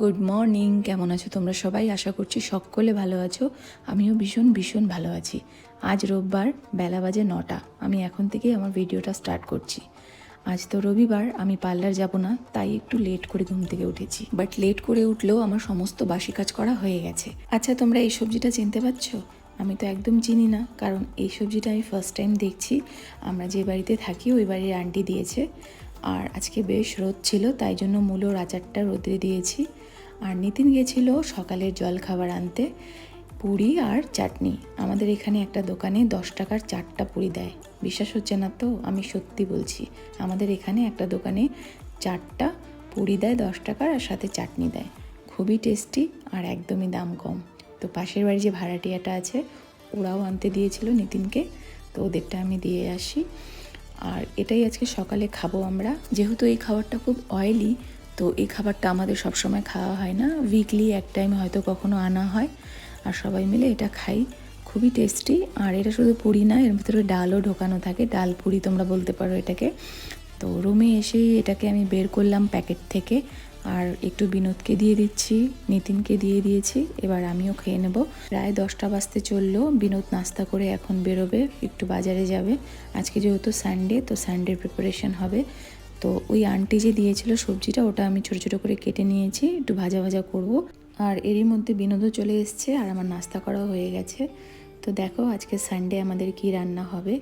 Good morning কেমন আছো তোমরা সবাই? আশা করছি সকলে ভালো আছো। আমিও ভীষণ ভীষণ ভালো আছি। আজ রোববার, বেলা বাজে নটা। আমি এখন থেকেই আমার ভিডিওটা স্টার্ট করছি। আজ তো রবিবার, আমি পার্লার যাব না, তাই একটু লেট করে ঘুম থেকে উঠেছি। বাট লেট করে উঠলেও আমার সমস্ত বাসি কাজ করা হয়ে গেছে। আচ্ছা তোমরা এই সবজিটা চিনতে পারছ? আমি তো একদম চিনি না, কারণ এই সবজিটা আমি ফার্স্ট টাইম দেখছি। আমরা যে বাড়িতে থাকি, ওই বাড়ির আন্টি দিয়েছে। আর আজকে বেশ রোদ ছিল, তাই জন্য মূলোর আচারটা রোদে দিয়েছি। আর নিতিন গেছিল সকালের জল খাবার আনতে, পুরি আর চাটনি। আমাদের এখানে একটা দোকানে দশ টাকার চারটা পুরি দেয়। বিশ্বাস হচ্ছে না তো? আমি সত্যি বলছি, আমাদের এখানে একটা দোকানে চারটা পুরি দেয়, দশ টাকার, আর সাথে চাটনি দেয়। খুবই টেস্টি আর একদমই দাম কম। তো পাশের বাড়ি যে ভাড়াটিয়াটা আছে, ওরাও আনতে দিয়েছিল নিতিনকে। তো ওদেরটা আমি দিয়ে আসি। আর এটাই আজকে সকালে খাব আমরা। যেহেতু এই খাবারটা খুব অয়েলি তো এই খাবারটা আমাদের সবসময় খাওয়া হয় না। উইকলি এক টাইম হয়তো কখনো আনা হয়। আর সবাই মিলে এটা খাই। খুবই টেস্টি আর এটা শুধু পুরি না, এর ভিতরে ডালও ঢোকানো থাকে। ডাল পুরি তোমরা বলতে পারো এটাকে। তো রুমে এসে এটাকে আমি বের করলাম প্যাকেট থেকে। আর একটু বিনোদকে দিয়ে দিচ্ছি, নিতিনকে দিয়ে দিয়েছি, এবার আমিও খেয়ে নেব। প্রায় দশটা বাজতে চলল, বিনোদ নাস্তা করে এখন বেরোবে, একটু বাজারে যাবে। আজকে যেহেতু সানডে তো সানডের প্রিপারেশন হবে। তো ওই আন্টি যে দিয়েছিল সবজিটা, ওটা আমি ছোটো ছোটো করে কেটে নিয়েছি, একটু ভাজা ভাজা করব। আর এরই মধ্যে বিনোদও চলে এসছে, আর আমার নাস্তা করা হয়ে গেছে। তো দেখো আজকে সানডে আমাদের কি রান্না হবে।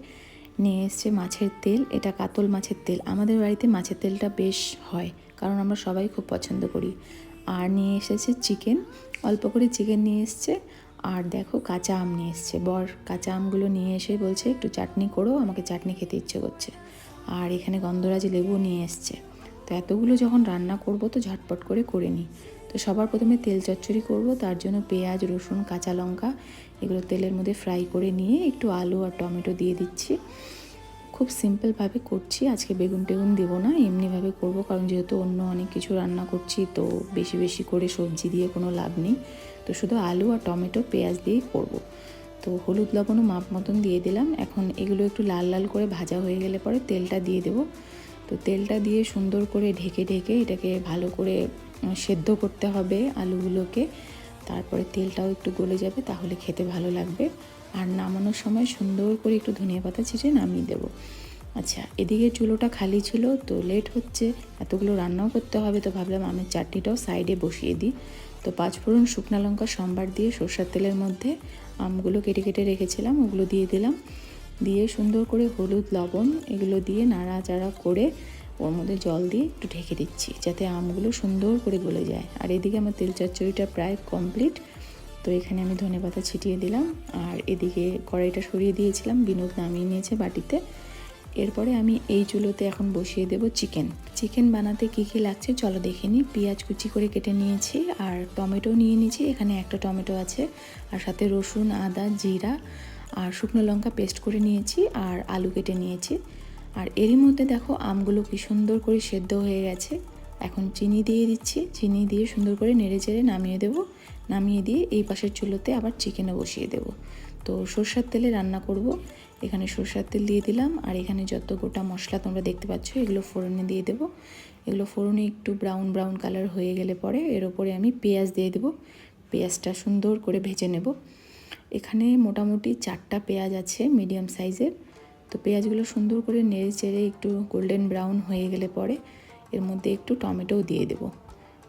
নিয়ে এসছে মাছের তেল। এটা কাতল মাছের তেল। আমাদের বাড়িতে মাছের তেলটা বেশ হয়, কারণ আমরা সবাই খুব পছন্দ করি। আর নিয়ে এসেছে চিকেন। অল্প করে চিকেন নিয়ে এসছে। আর দেখো কাঁচা আম নিয়ে এসছে। বর কাঁচা আমগুলো নিয়ে এসে বলছে, একটু চাটনি করো, আমাকে চাটনি খেতে ইচ্ছে করছে। আর এখানে গন্ধরাজ লেবু নিয়ে এসছে। তো এতগুলো যখন রান্না করব তো ঝটপট করে করে নিই। তো সবার প্রথমে তেল চচ্চড়ি করব, তার জন্য পেঁয়াজ, রসুন, কাঁচা লঙ্কা এগুলো তেলের মধ্যে ফ্রাই করে নিয়ে একটু আলু আর টমেটো দিয়ে দিচ্ছি। খুব সিম্পলভাবে করছি, আজকে বেগুন টেগুন দেবো না, এমনিভাবে করব কারণ যেহেতু অন্য অনেক কিছু রান্না করছি, তো বেশি বেশি করে সবজি দিয়ে কোনো লাভ নেই। তো শুধু আলু আর টমেটো, পেঁয়াজ দিয়েই করব। তো হলুদ লবণও মাপ মতন দিয়ে দিলাম, এখন এগুলো একটু লাল লাল করে ভাজা হয়ে গেলে পরে তেলটা দিয়ে দেবো। তো তেলটা দিয়ে সুন্দর করে ঢেকে ঢেকে এটাকে ভালো করে সেদ্ধ করতে হবে আলুগুলোকে। তারপরে তেলটাও একটু গলে যাবে, তাহলে খেতে ভালো লাগবে। আর নামানোর সময় সুন্দর করে একটু ধনিয়া পাতা ছিটে নামিয়ে দেবো। আচ্ছা এদিকে চুলোটা খালি ছিল, তো লেট হচ্ছে। এতগুলো রান্নাও করতে হবে, তো ভাবলাম আমের চাটনিটাও সাইডে বসিয়ে দিই। তো পাঁচফোড়ন শুকনো লঙ্কা, সম্বার দিয়ে সর্ষার তেলের মধ্যে আমগুলো কেটে কেটে রেখেছিলাম, ওগুলো দিয়ে দিলাম। দিয়ে সুন্দর করে হলুদ, লবণ এগুলো দিয়ে নাড়াচাড়া করে ওর মধ্যে জল দিয়ে একটু ঢেকে দিচ্ছি, যাতে আমগুলো সুন্দর করে গলে যায়। আর এদিকে আমার তেল চচ্চড়িটা প্রায় কমপ্লিট তো এখানে আমি ধনে পাতা ছিটিয়ে দিলাম, আর এদিকে কড়াইটা সরিয়ে দিয়েছিলাম, বিনোদ নামিয়ে নিয়েছে বাটিতে। এরপরে আমি এই চুলোতে এখন বসিয়ে দেব চিকেন। চিকেন বানাতে কী কী লাগছে চলো দেখে নিই। পেঁয়াজ কুচি করে কেটে নিয়েছি, আর টমেটো নিয়ে নিয়েছি। এখানে একটা টমেটো আছে, আর সাথে রসুন, আদা, জিরা, আর শুকনো লঙ্কা পেস্ট করে নিয়েছি, আর আলু কেটে নিয়েছি। আর এরই মধ্যে দেখো আমগুলো কি সুন্দর করে সেদ্ধ হয়ে গেছে। এখন চিনি দিয়ে দিচ্ছি। চিনি দিয়ে সুন্দর করে নেড়ে চেড়ে নামিয়ে দেব। নামিয়ে দিয়ে এই পাশের চুলোতে আবার চিকেনও বসিয়ে দেব। তো সর্ষার তেলে রান্না করব। এখানে সর্ষার তেল দিয়ে দিলাম। আর এখানে যত গোটা মশলা তোমরা দেখতে পাচ্ছ, এগুলো ফোড়নে দিয়ে দেবো। এগুলো ফোড়নে একটু ব্রাউন ব্রাউন কালার হয়ে গেলে পরে এর ওপরে আমি পেঁয়াজ দিয়ে দেবো। পেঁয়াজটা সুন্দর করে ভেজে নেব। এখানে মোটামুটি চারটা পেঁয়াজ আছে মিডিয়াম সাইজের তো পেঁয়াজগুলো সুন্দর করে নেড়ে চেড়ে একটু গোল্ডেন ব্রাউন হয়ে গেলে পরে এর মধ্যে একটু টমেটোও দিয়ে দেবো।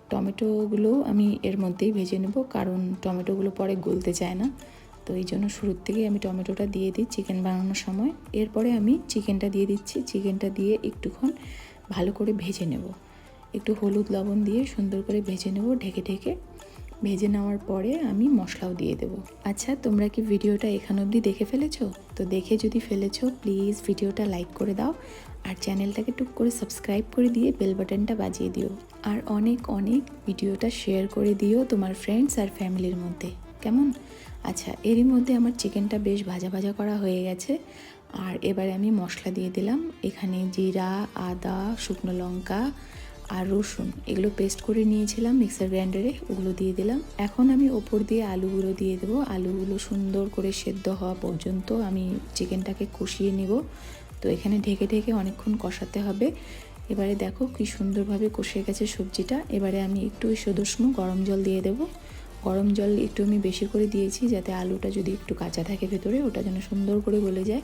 টমেটোগুলো আমি এর মধ্যেই ভেজে নেব কারণ টমেটোগুলো পরে গলতে চায় না। তো এই জন্য শুরুর থেকেই আমি টমেটোটা দিয়ে দিই চিকেন বানানোর সময়। এরপরে আমি চিকেনটা দিয়ে দিচ্ছি। চিকেনটা দিয়ে একটুক্ষণ ভালো করে ভেজে নেব। একটু হলুদ লবণ দিয়ে সুন্দর করে ভেজে নেব ঢেকে ঢেকে। ভেজে নেওয়ার পরে আমি মশলাও দিয়ে দেবো। আচ্ছা তোমরা কি ভিডিওটা এখান অবধি দেখে ফেলেছো? তো দেখে যদি ফেলেছো প্লিজ ভিডিওটা লাইক করে দাও আর চ্যানেলটাকে টুক করে সাবস্ক্রাইব করে দিয়ে বেল বাটনটা বাজিয়ে দিও। আর অনেক অনেক ভিডিওটা শেয়ার করে দিও তোমার ফ্রেন্ডস আর ফ্যামিলির মধ্যে। কেমন? আচ্ছা এরই মধ্যে আমার চিকেনটা বেশ ভাজা ভাজা করা হয়ে গেছে। আর এবারে আমি মশলা দিয়ে দিলাম। এখানে জিরা, আদা, শুকনো লঙ্কা আর রসুন, এগুলো পেস্ট করে নিয়েছিলাম মিক্সার গ্রাইন্ডারে ওগুলো দিয়ে দিলাম। এখন আমি ওপর দিয়ে আলুগুলো দিয়ে দেবো। আলুগুলো সুন্দর করে সেদ্ধ হওয়া পর্যন্ত আমি চিকেনটাকে কষিয়ে নেব। তো এখানে ঢেকে ঢেকে অনেকক্ষণ কষাতে হবে। এবারে দেখো কি সুন্দরভাবে কষে গেছে সবজিটা। এবারে আমি একটু সদস্য গরম জল দিয়ে দেবো। গরম জল একটু আমি বেশি করে দিয়েছি যাতে আলুটা যদি একটু কাঁচা থাকে ভেতরে, ওটা যেন সুন্দর করে গলে যায়।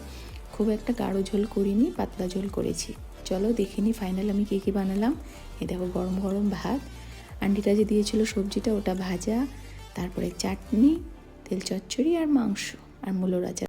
খুব একটা গাঢ় ঝোল করিনি, পাতলা ঝোল করেছি। চলো দেখিনি ফাইনাল আমি কী কী বানালাম। এ দেখো গরম গরম ভাত। আন্টিটা যে দিয়েছিল সবজিটা, ওটা ভাজা, তারপরে চাটনি, তেল চচ্চড়ি আর মাংস আর মূলোর আচার